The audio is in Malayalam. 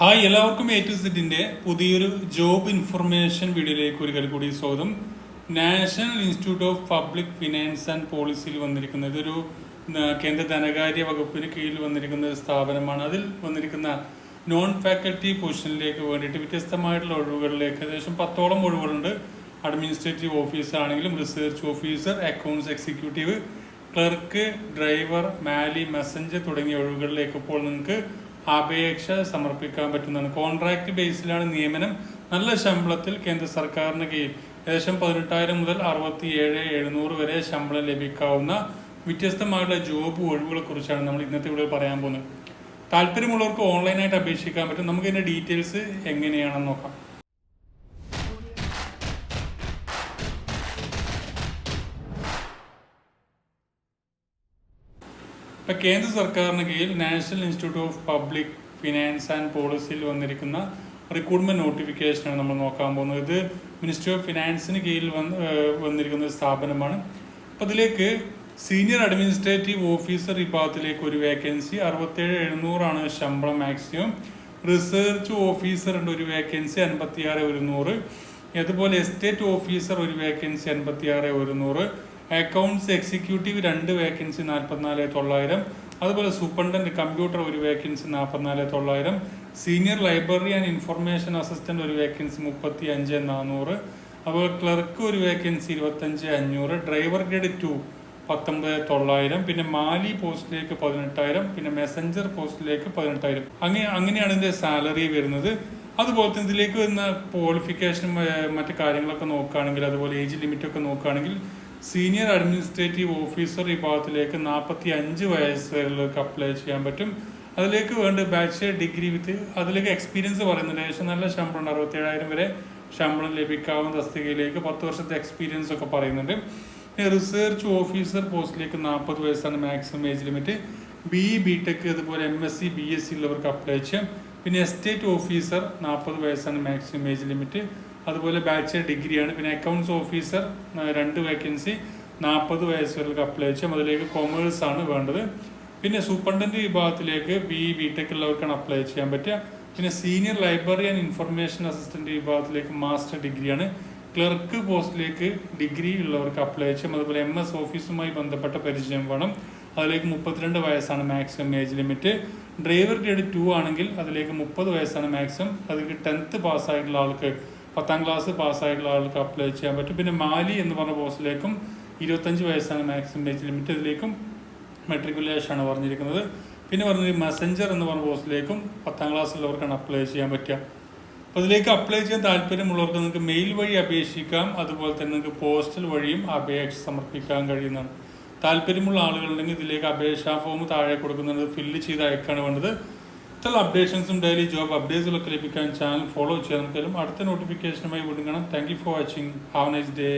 ഹായ് എല്ലാവർക്കും എ ടു സെറ്റിന്റെ പുതിയൊരു ജോബ് ഇൻഫർമേഷൻ വീഡിയോയിലേക്ക് ഒരിക്കൽ കൂടി സ്വാഗതം. National institute of public finance and പോളിസിയിൽ വന്നിരിക്കുന്ന ഇതൊരു കേന്ദ്ര ധനകാര്യ വകുപ്പിന് കീഴിൽ വന്നിരിക്കുന്ന ഒരു സ്ഥാപനമാണ്. അതിൽ വന്നിരിക്കുന്ന നോൺ ഫാക്കൽറ്റി പൊസിഷനിലേക്ക് വേണ്ടിയിട്ട് വ്യത്യസ്തമായിട്ടുള്ള ഒഴിവുകളിലേക്ക് ഏകദേശം പത്തോളം ഒഴിവുകളുണ്ട്. അഡ്മിനിസ്ട്രേറ്റീവ് ഓഫീസർ ആണെങ്കിലും research officer accounts executive clerk driver mali messenger തുടങ്ങിയ ഒഴിവുകളിലേക്ക് ഇപ്പോൾ നിങ്ങൾക്ക് അപേക്ഷ സമർപ്പിക്കാൻ പറ്റുന്നതാണ്. കോൺട്രാക്ട് ബേസിലാണ് നിയമനം. നല്ല ശമ്പളത്തിൽ കേന്ദ്ര സർക്കാരിന് കീഴിൽ ഏകദേശം പതിനെട്ടായിരം മുതൽ അറുപത്തി ഏഴ് എഴുന്നൂറ് വരെ ശമ്പളം ലഭിക്കാവുന്ന വ്യത്യസ്തമായിട്ടുള്ള ജോബ് ഒഴിവുകളെ കുറിച്ചാണ് നമ്മൾ ഇന്നത്തെ ഇവിടെ പറയാൻ പോകുന്നത്. താല്പര്യമുള്ളവർക്ക് ഓൺലൈനായിട്ട് അപേക്ഷിക്കാൻ പറ്റും. നമുക്ക് ഇതിന്റെ ഡീറ്റെയിൽസ് എങ്ങനെയാണെന്ന് നോക്കാം. ഇപ്പൊ കേന്ദ്ര സർക്കാരിന് കീഴിൽ national institute of public finance and പോളിസിയിൽ വന്നിരിക്കുന്ന റിക്രൂട്ട്മെന്റ് നോട്ടിഫിക്കേഷനാണ് നമ്മൾ നോക്കാൻ പോകുന്നത്. ഇത് മിനിസ്ട്രി ഓഫ് ഫിനാൻസിന് കീഴിൽ വന്ന് വന്നിരിക്കുന്ന ഒരു സ്ഥാപനമാണ്. അപ്പൊ അതിലേക്ക് സീനിയർ അഡ്മിനിസ്ട്രേറ്റീവ് ഓഫീസർ വിഭാഗത്തിലേക്ക് ഒരു വേക്കൻസി അറുപത്തേഴ് എഴുന്നൂറാണ് ശമ്പളം മാക്സിമം. റിസർച്ച് ഓഫീസറിന്റെ ഒരു വേക്കൻസി അൻപത്തി ആറ് ഒരുന്നൂറ്. അതുപോലെ എസ്റ്റേറ്റ് ഓഫീസർ ഒരു വേക്കൻസി അൻപത്തി ആറ് ഒരുന്നൂറ്. അക്കൗണ്ട്സ് എക്സിക്യൂട്ടീവ് രണ്ട് വേക്കൻസി നാൽപ്പത്തിനാല് തൊള്ളായിരം. അതുപോലെ സൂപ്രണ്ടന്റ് കമ്പ്യൂട്ടർ ഒരു വേക്കൻസി നാൽപ്പത്തിനാല് തൊള്ളായിരം. Senior library and information assistant ഒരു വേക്കൻസി മുപ്പത്തി അഞ്ച് നാനൂറ് അതുപോലെ ക്ലർക്ക് ഒരു വേക്കൻസി ഇരുപത്തഞ്ച് അഞ്ഞൂറ്. ഡ്രൈവർ ഗ്രേഡ് ടു പത്തൊമ്പത് തൊള്ളായിരം. പിന്നെ മാലി പോസ്റ്റിലേക്ക് പതിനെട്ടായിരം. പിന്നെ മെസഞ്ചർ പോസ്റ്റിലേക്ക് പതിനെട്ടായിരം. അങ്ങനെ അങ്ങനെയാണ് ഇതിന്റെ സാലറി വരുന്നത്. അതുപോലെ തന്നെ ഇതിലേക്ക് വരുന്ന ക്വാളിഫിക്കേഷനും മറ്റു കാര്യങ്ങളൊക്കെ നോക്കുകയാണെങ്കിൽ അതുപോലെ ഏജ് ലിമിറ്റൊക്കെ നോക്കുകയാണെങ്കിൽ സീനിയർ അഡ്മിനിസ്ട്രേറ്റീവ് ഓഫീസർ വിഭാഗത്തിലേക്ക് നാൽപ്പത്തി അഞ്ച് വയസ്സ് വരെയുള്ളവർക്ക് അപ്ലൈ ചെയ്യാൻ പറ്റും. അതിലേക്ക് വേണ്ട ബാച്ചിലർ ഡിഗ്രി വിത്ത് അതിലേക്ക് എക്സ്പീരിയൻസ് പറയുന്നുണ്ട്. ഏകദേശം നല്ല ശമ്പളം അറുപത്തേഴായിരം വരെ ശമ്പളം ലഭിക്കാവുന്ന തസ്തികയിലേക്ക് പത്ത് വർഷത്തെ എക്സ്പീരിയൻസ് ഒക്കെ പറയുന്നുണ്ട്. റിസർച്ച് ഓഫീസർ പോസ്റ്റിലേക്ക് നാൽപ്പത് വയസ്സാണ് maximum age limit B B tech അതുപോലെ M S C B S C ഉള്ളവർക്ക് അപ്ലൈ ചെയ്യാം. പിന്നെ എസ്റ്റേറ്റ് ഓഫീസർ നാൽപ്പത് വയസ്സാണ് മാക്സിമം ഏജ് ലിമിറ്റ് അതുപോലെ ബാച്ചിലർ ഡിഗ്രിയാണ് പിന്നെ അക്കൗണ്ട്സ് ഓഫീസർ രണ്ട് വേക്കൻസി നാൽപ്പത് വയസ്സ് അപ്ലൈ ചെയ്യാം. അതിലേക്ക് കൊമേഴ്സ് ആണ് വേണ്ടത്. പിന്നെ സൂപ്രണ്ടന്റ് വിഭാഗത്തിലേക്ക് ബി ബി ടെക് ഉള്ളവർക്കാണ് അപ്ലൈ ചെയ്യാൻ പറ്റുക. പിന്നെ senior library and information assistant വിഭാഗത്തിലേക്ക് മാസ്റ്റർ ഡിഗ്രിയാണ് ക്ലർക്ക് പോസ്റ്റിലേക്ക് ഡിഗ്രി ഉള്ളവർക്ക് അപ്ലൈ ചെയ്യാം. അതുപോലെ എം എസ് ഓഫീസുമായി ബന്ധപ്പെട്ട പരിചയം വേണം. അതിലേക്ക് മുപ്പത്തിരണ്ട് വയസ്സാണ് maximum age limit driver grade two ആണെങ്കിൽ അതിലേക്ക് മുപ്പത് വയസ്സാണ് മാക്സിമം അതിലേക്ക് ടെൻത്ത് പാസ്സായിട്ടുള്ള ആൾക്ക് പത്താം ക്ലാസ് പാസ്സായിട്ടുള്ള ആൾക്ക് അപ്ലൈ ചെയ്യാൻ പറ്റും. പിന്നെ മാലി എന്ന് പറഞ്ഞ പോസ്റ്റിലേക്കും ഇരുപത്തഞ്ച് വയസ്സാണ് മാക്സിമം ഏജ് ലിമിറ്റ് ഇതിലേക്കും മെട്രിക്കുലേഷൻ ആണ് പറഞ്ഞിരിക്കുന്നത്. പിന്നെ പറഞ്ഞത് മെസഞ്ചർ എന്ന് പറഞ്ഞ പോസ്റ്റിലേക്കും പത്താം ക്ലാസ്സിലുള്ളവർക്കാണ് അപ്ലൈ ചെയ്യാൻ പറ്റുക. അപ്പോൾ ഇതിലേക്ക് അപ്ലൈ ചെയ്യാൻ താല്പര്യമുള്ളവർക്ക് നിങ്ങൾക്ക് മെയിൽ വഴി അപേക്ഷിക്കാം. അതുപോലെ തന്നെ നിങ്ങൾക്ക് പോസ്റ്റൽ വഴിയും അപേക്ഷ സമർപ്പിക്കാൻ കഴിയുന്നതാണ്. താല്പര്യമുള്ള ആളുകളുണ്ടെങ്കിൽ ഇതിലേക്ക് അപേക്ഷാ ഫോം താഴെ കൊടുക്കുന്നുണ്ട്. ഫില്ല് ചെയ്ത് അയക്കാണ് വേണ്ടത്. ഇത്തരം അപ്ഡേഷൻസും ഡെയിലി ജോബ് അപ്ഡേറ്റ്സുകളൊക്കെ ലഭിക്കാൻ ചാനൽ ഫോളോ ചെയ്യാൻ അടുത്ത നോട്ടിഫിക്കേഷനുമായി വീണ്ടും thank you for watching have nice day